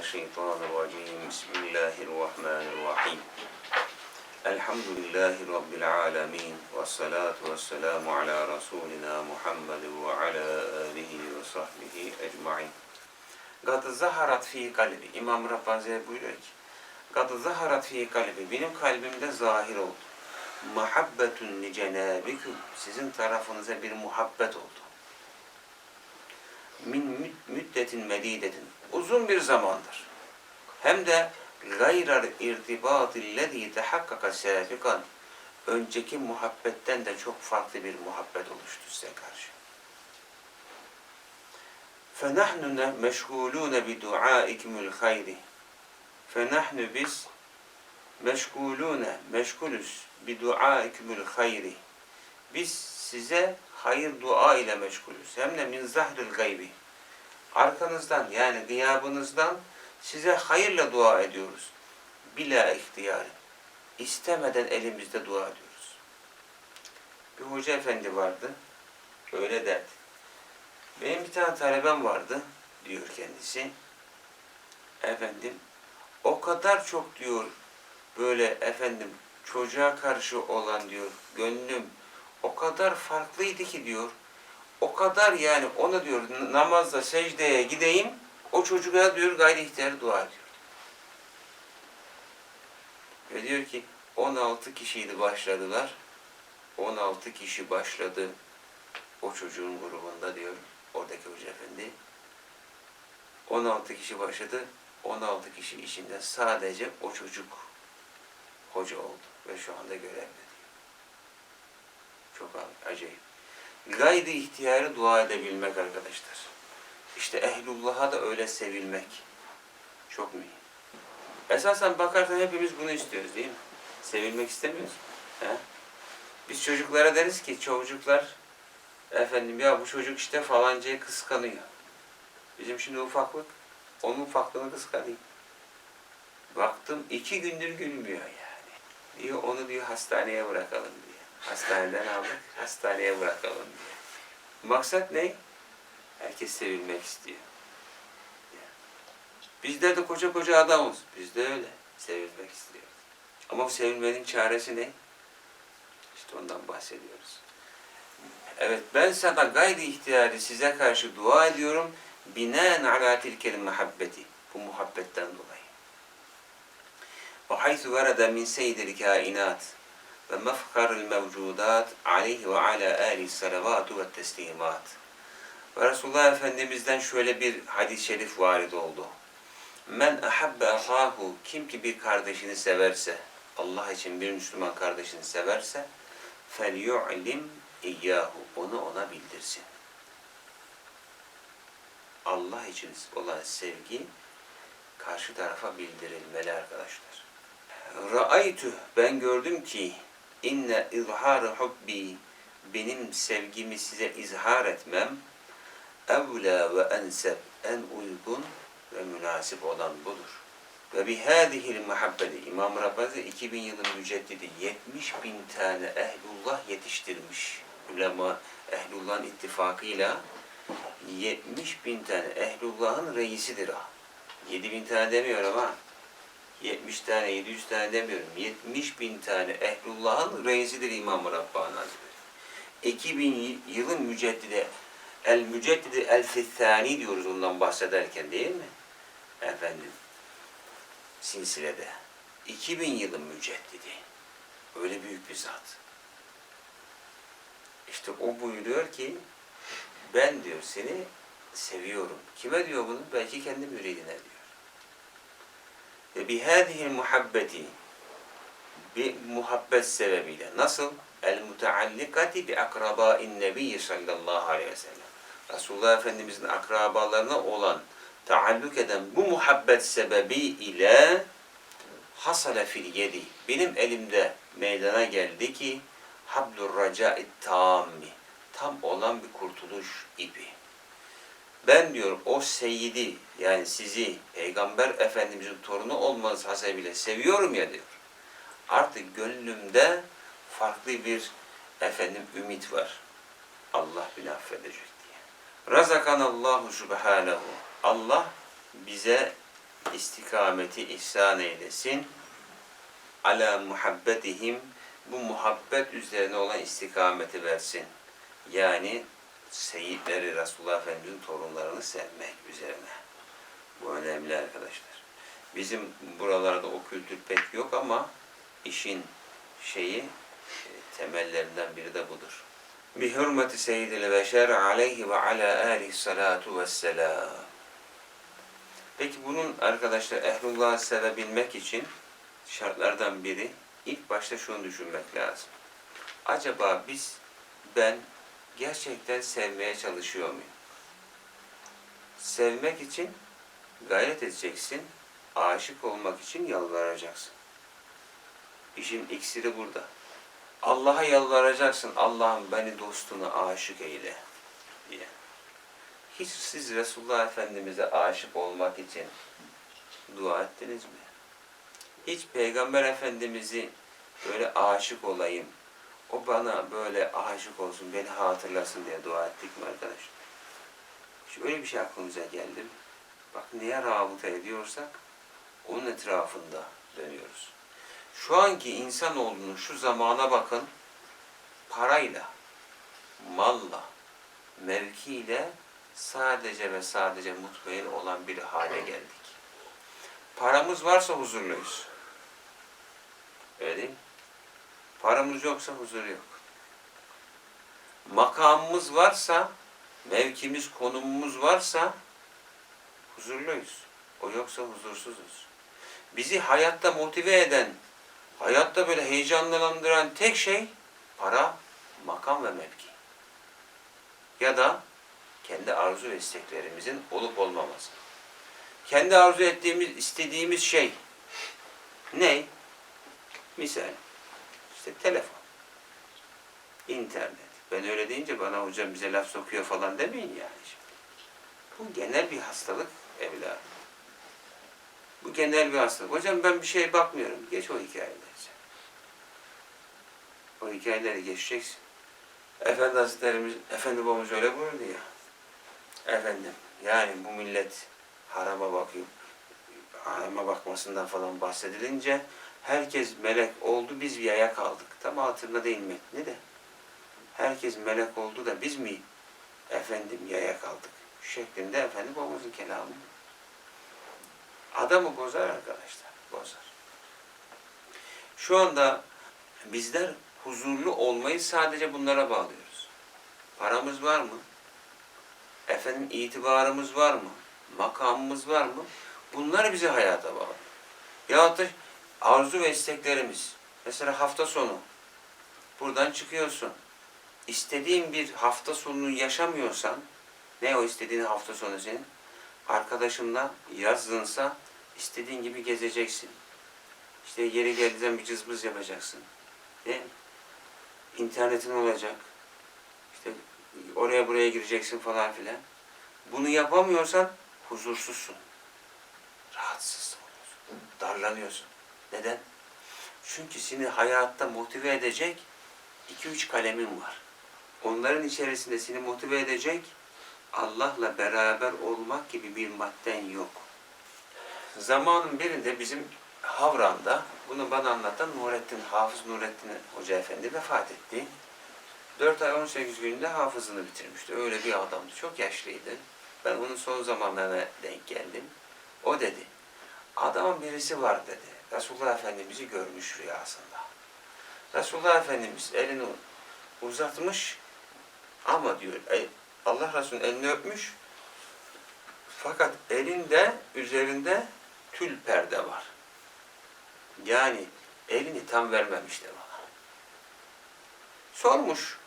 الشيطان الرجيم بسم الله الرحمن الرحيم الحمد لله رب العالمين والصلاة والسلام على رسولنا محمد وعلى آله وصحبه أجمعين قد ظهرت في قلبي İmam Rabbani buyuruyor ki قد ظهرت في قلبي benim kalbimde zahir oldu muhabbetun li cenabiküm sizin tarafınıza bir muhabbet oldu min mü- müddetin medidetin uzun bir zamandır. Hem de gayrar irtibatillezî tehakkaka sâfikan önceki muhabbetten de çok farklı bir muhabbet oluştu size karşı. فَنَحْنُ مَشْغُولُونَ بِدُعَائِكُمُ الْخَيْرِ فَنَحْنُ biz meşgulune, meşgulüz biduaikumul hayri. Biz size hayır dua ile meşgulüz. Hem de min zahril gaybi. Arkanızdan yani gıyabınızdan size hayırla dua ediyoruz. Bila ihtiyar. İstemeden elimizde dua ediyoruz. Bir hoca efendi vardı. Öyle derdi. Benim bir tane talebem vardı diyor kendisi. Efendim o kadar çok diyor böyle efendim çocuğa karşı olan diyor gönlüm o kadar farklıydı ki diyor o kadar yani ona diyor namazda secdeye gideyim o çocuğa diyor gayri ihtiyar dua ediyor. Ve diyor ki 16 kişiydi başladılar. 16 kişi başladı o çocuğun grubunda diyor oradaki hoca efendi. 16 kişi başladı. 16 kişi içinde sadece o çocuk hoca oldu ve şu anda görevde diyor. Çok acayip. Gayri ihtiyarı dua edebilmek arkadaşlar. İşte ehlullah'a da öyle sevilmek. Çok mühim. Esasen bakarsan hepimiz bunu istiyoruz değil mi? Sevilmek istemiyoruz. He? Biz çocuklara deriz ki çocuklar efendim ya bu çocuk işte falancayı kıskanıyor. Bizim şimdi ufaklık onun ufaklığını kıskanıyor. Baktım iki gündür gülmüyor yani. Diyor onu diyor hastaneye bırakalım diyor. Hastaneden aldık hastaneye bırakalım diyor. Maksat ne? Herkes sevilmek istiyor. Bizler de koca koca adamız. Biz de öyle. Sevilmek istiyoruz. Ama sevilmenin çaresi ne? İşte ondan bahsediyoruz. Evet ben sana gayri ihtiyari size karşı dua ediyorum. Binaen ala tilkel muhabbeti. Bu muhabbetten dolayı. Ve haythu verede min seyyidil kainat ve mefkaril mevcudat aleyhi ve ala ali salavatu ve teslimat. Ve Resulullah Efendimiz'den şöyle bir hadis-i şerif varid oldu. Men ahabbe ahahu kim ki bir kardeşini severse, Allah için bir Müslüman kardeşini severse, yu'lim iyyahu onu ona bildirsin. Allah için olan sevgi karşı tarafa bildirilmeli arkadaşlar. Ra'aytu ben gördüm ki inne izhar hubbi benim sevgimi size izhar etmem evla ve enseb en uygun ve münasip olan budur. Ve bihâzihil muhabbeti İmam Rabbani 2000 yılın müceddidi 70 bin tane ehlullah yetiştirmiş. Ulema ehlullahın ittifakıyla 70 bin tane ehlullahın reisidir ha. 7 bin tane demiyorum ha. 70 tane, 700 tane demiyorum. 70 bin tane ehlullahın reisidir İmam-ı Rabbani Hazretleri. 2000 yılın müceddide El müceddidi el fithani diyoruz ondan bahsederken değil mi? Efendim silsilede. 2000 yılın müceddidi. Öyle büyük bir zat. İşte o buyuruyor ki ben diyor seni seviyorum. Kime diyor bunu? Belki kendi müridine diyor. Ve bihâzihil muhabbeti bir muhabbet sebebiyle. Nasıl? El muteallikati bi akrabâin nebiyyi sallallahu aleyhi ve sellem. Resulullah Efendimizin akrabalarına olan taalluk eden bu muhabbet sebebi ile hasale fil yedi. Benim elimde meydana geldi ki hablur raca'it tammi. Tam olan bir kurtuluş ipi. Ben diyor o seyyidi yani sizi Peygamber Efendimizin torunu olmanız hasebiyle seviyorum ya diyor. Artık gönlümde farklı bir efendim ümit var. Allah beni affedecek diye. Razakanallahu subhanahu. Allah bize istikameti ihsan eylesin. Ala muhabbetihim bu muhabbet üzerine olan istikameti versin. Yani seyitleri Resulullah Efendimiz'in torunlarını sevmek üzerine. Bu önemli arkadaşlar. Bizim buralarda o kültür pek yok ama işin şeyi e, temellerinden biri de budur. Bi hürmeti seyyidil beşer aleyhi ve ala alihi salatu vesselam. Peki bunun arkadaşlar ehlullah'ı sevebilmek için şartlardan biri ilk başta şunu düşünmek lazım. Acaba biz, ben gerçekten sevmeye çalışıyor muyum? Sevmek için gayret edeceksin, aşık olmak için yalvaracaksın. İşin iksiri burada. Allah'a yalvaracaksın, Allah'ım beni dostuna aşık eyle diye. Hiç siz Resulullah Efendimiz'e aşık olmak için dua ettiniz mi? Hiç Peygamber Efendimiz'i böyle aşık olayım, o bana böyle aşık olsun, beni hatırlasın diye dua ettik mi arkadaşlar? Hiç öyle bir şey aklımıza geldi? Bak neye rabıta ediyorsak onun etrafında dönüyoruz. Şu anki insanoğlunun şu zamana bakın, parayla, malla, mevkiyle sadece ve sadece mutmain olan bir hale geldik. Paramız varsa huzurluyuz. Öyle değil mi? Paramız yoksa huzur yok. Makamımız varsa, mevkimiz, konumumuz varsa huzurluyuz. O yoksa huzursuzuz. Bizi hayatta motive eden, hayatta böyle heyecanlandıran tek şey para, makam ve mevki. Ya da kendi arzu ve isteklerimizin olup olmaması. Kendi arzu ettiğimiz, istediğimiz şey ne? Misal, işte telefon, internet. Ben öyle deyince bana hocam bize laf sokuyor falan demeyin yani. Şimdi. Bu genel bir hastalık evladım. Bu genel bir hastalık. Hocam ben bir şeye bakmıyorum. Geç o hikayeleri. O hikayeleri geçeceksin. Efendi Hazretlerimiz, Efendi babamız öyle buyurdu ya. Efendim, yani bu millet harama bakıyor, harama bakmasından falan bahsedilince herkes melek oldu, biz yaya kaldık. Tam hatırına değil? Ne de? Herkes melek oldu da biz mi efendim yaya kaldık? Şeklinde efendi babamızın kelamı. Adamı bozar arkadaşlar, bozar. Şu anda bizler huzurlu olmayı sadece bunlara bağlıyoruz. Paramız var mı? Efendim itibarımız var mı? Makamımız var mı? Bunlar bizi hayata bağlıyor. Yahut da arzu ve isteklerimiz. Mesela hafta sonu. Buradan çıkıyorsun. İstediğin bir hafta sonunu yaşamıyorsan, ne o istediğin hafta sonu senin? Arkadaşınla yazınsa istediğin gibi gezeceksin. İşte yeri geldiğinde bir cızbız yapacaksın. Değil mi? İnternetin olacak. İşte oraya buraya gireceksin falan filan. Bunu yapamıyorsan huzursuzsun. Rahatsız oluyorsun. Darlanıyorsun. Neden? Çünkü seni hayatta motive edecek iki üç kalemin var. Onların içerisinde seni motive edecek Allah'la beraber olmak gibi bir madden yok. Zamanın birinde bizim Havran'da bunu bana anlatan Nurettin, Hafız Nurettin Hoca Efendi vefat etti. 4 ay 18 günde hafızını bitirmişti. Öyle bir adamdı. Çok yaşlıydı. Ben onun son zamanlarına denk geldim. O dedi. Adamın birisi var dedi. Resulullah Efendimiz'i görmüş rüyasında. Resulullah Efendimiz elini uzatmış ama diyor Allah Resulü'nün elini öpmüş fakat elinde üzerinde tül perde var. Yani elini tam vermemişti bana. Sormuş.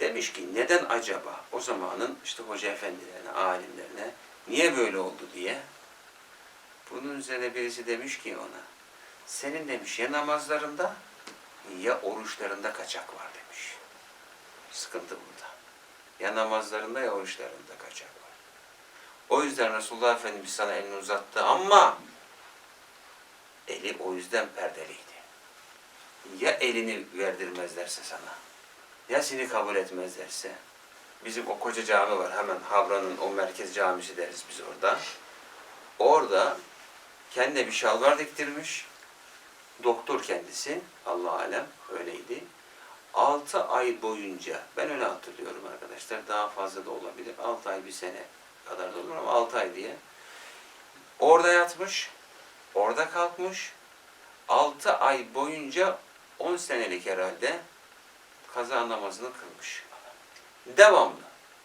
Demiş ki neden acaba o zamanın işte hoca efendilerine, alimlerine niye böyle oldu diye. Bunun üzerine birisi demiş ki ona senin demiş ya namazlarında ya oruçlarında kaçak var demiş. Sıkıntı burada. Ya namazlarında ya oruçlarında kaçak var. O yüzden Resulullah Efendimiz sana elini uzattı ama eli o yüzden perdeliydi. Ya elini verdirmezlerse sana, ya seni kabul etmezlerse, bizim o koca cami var hemen Havran'ın o merkez camisi deriz biz orada. Orada kendine bir şalvar diktirmiş. Doktor kendisi. Allah alem öyleydi. 6 ay boyunca ben öyle hatırlıyorum arkadaşlar. Daha fazla da olabilir. 6 ay bir sene kadar da olur ama 6 ay diye. Orada yatmış. Orada kalkmış. 6 ay boyunca 10 senelik herhalde kaza namazını kılmış. Devamlı.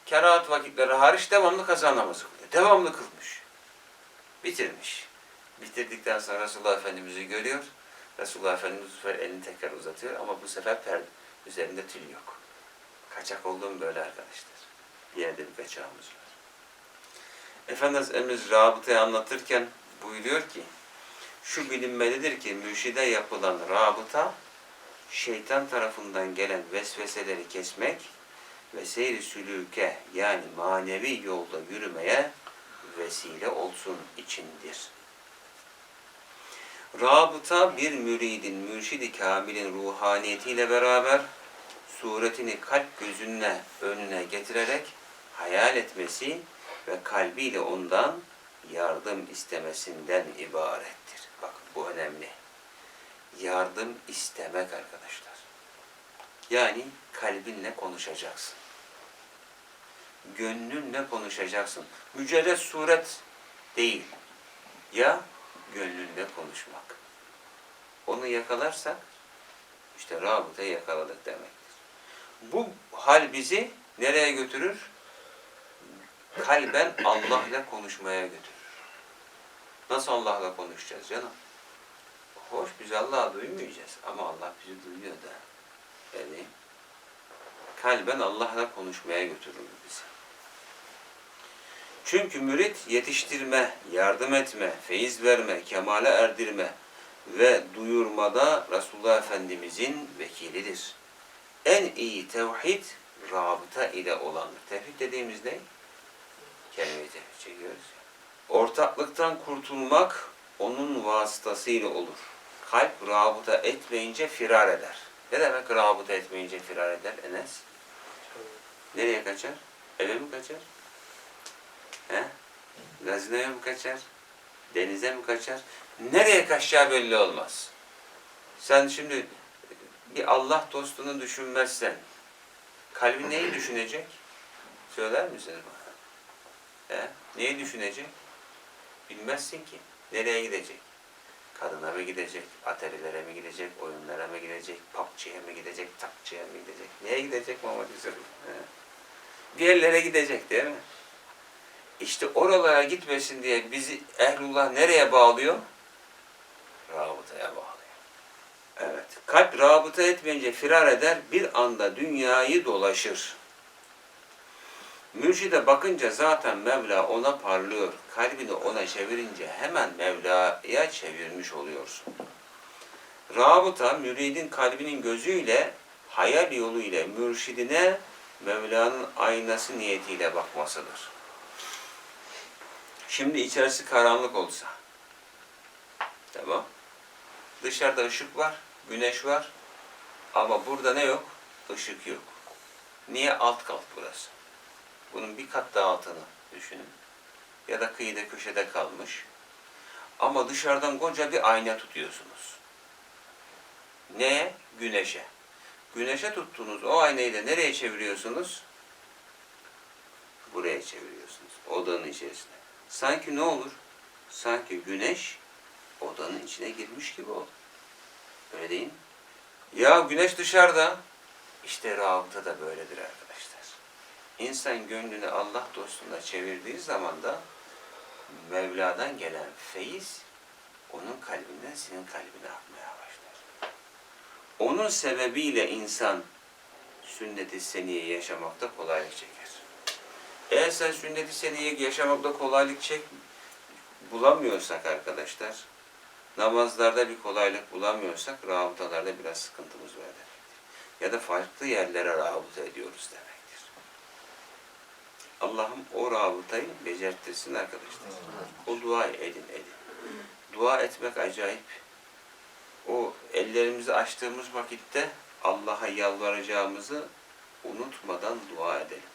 Kerahat vakitleri hariç devamlı kaza namazı kılıyor. Devamlı kılmış. Bitirmiş. Bitirdikten sonra Resulullah Efendimiz'i görüyor. Resulullah Efendimiz bu elini tekrar uzatıyor ama bu sefer perde üzerinde tül yok. Kaçak olduğum böyle arkadaşlar. Bir yerde bir kaçağımız var. Efendimiz rabıtayı anlatırken buyuruyor ki şu bilinmelidir ki mürşide yapılan rabıta şeytan tarafından gelen vesveseleri kesmek ve seyri sülüke yani manevi yolda yürümeye vesile olsun içindir. Rabıta bir müridin, mürşidi kamilin ruhaniyetiyle beraber suretini kalp gözünle önüne getirerek hayal etmesi ve kalbiyle ondan yardım istemesinden ibarettir. Bakın bu önemli. Yardım istemek arkadaşlar. Yani kalbinle konuşacaksın. Gönlünle konuşacaksın. Mücerret suret değil. Ya gönlünle konuşmak. Onu yakalarsak işte rabıtayı yakaladık demektir. Bu hal bizi nereye götürür? Kalben Allah'la konuşmaya götürür. Nasıl Allah'la konuşacağız canım? Hoş biz Allah'ı duymayacağız ama Allah bizi duyuyor da. Yani kalben Allah'la konuşmaya götürür bizi. Çünkü mürit yetiştirme, yardım etme, feyiz verme, kemale erdirme ve duyurmada Resulullah Efendimizin vekilidir. En iyi tevhid rabıta ile olandır. Tevhid dediğimiz ne? Kelime-i tevhid çekiyoruz. Ortaklıktan kurtulmak onun vasıtasıyla olur. Kalp rabıta etmeyince firar eder. Ne demek rabıta etmeyince firar eder Enes? Nereye kaçar? Eve mi kaçar? He? Gazinoya mı kaçar? Denize mi kaçar? Nereye kaçacağı belli olmaz. Sen şimdi bir Allah dostunu düşünmezsen kalbi neyi düşünecek? Söyler misiniz bana? He? Neyi düşünecek? Bilmezsin ki. Nereye gidecek? Kadına mı gidecek? Atölyelere mi gidecek? Oyunlara mı gidecek? PUBG'ye mi gidecek? TAPçı'ya mı gidecek? Neye gidecek Muhammed Yusuf? Bir yerlere gidecek değil mi? İşte oralara gitmesin diye bizi ehlullah nereye bağlıyor? Rabıtaya bağlıyor. Evet. Kalp rabıta etmeyince firar eder, bir anda dünyayı dolaşır. Mürşide bakınca zaten Mevla ona parlıyor. Kalbini ona çevirince hemen Mevla'ya çevirmiş oluyorsun. Rabıta, müridin kalbinin gözüyle, hayal yoluyla mürşidine Mevla'nın aynası niyetiyle bakmasıdır. Şimdi içerisi karanlık olsa. Tamam. Dışarıda ışık var, güneş var. Ama burada ne yok? Işık yok. Niye alt kat burası? Bunun bir kat daha altını düşünün. Ya da kıyıda köşede kalmış. Ama dışarıdan koca bir ayna tutuyorsunuz. Neye? Güneşe. Güneşe tuttuğunuz o aynayı da nereye çeviriyorsunuz? Buraya çeviriyorsunuz. Odanın içerisine. Sanki ne olur? Sanki güneş odanın içine girmiş gibi olur. Öyle değil mi? Ya güneş dışarıda. İşte rabıta da böyledir arkadaşlar. İnsan gönlünü Allah dostuna çevirdiği zaman da Mevla'dan gelen feyiz onun kalbinden senin kalbine akmaya başlar. Onun sebebiyle insan sünnet-i seniye yaşamakta kolaylık çeker. Eğer sen sünnet-i seniye yaşamakta kolaylık çek bulamıyorsak arkadaşlar, namazlarda bir kolaylık bulamıyorsak rabıtalarda biraz sıkıntımız var demektir. Ya da farklı yerlere rabıta ediyoruz demektir. Allah'ım o rabıtayı becertirsin arkadaşlar. O dua edin edin. Dua etmek acayip. O ellerimizi açtığımız vakitte Allah'a yalvaracağımızı unutmadan dua edelim.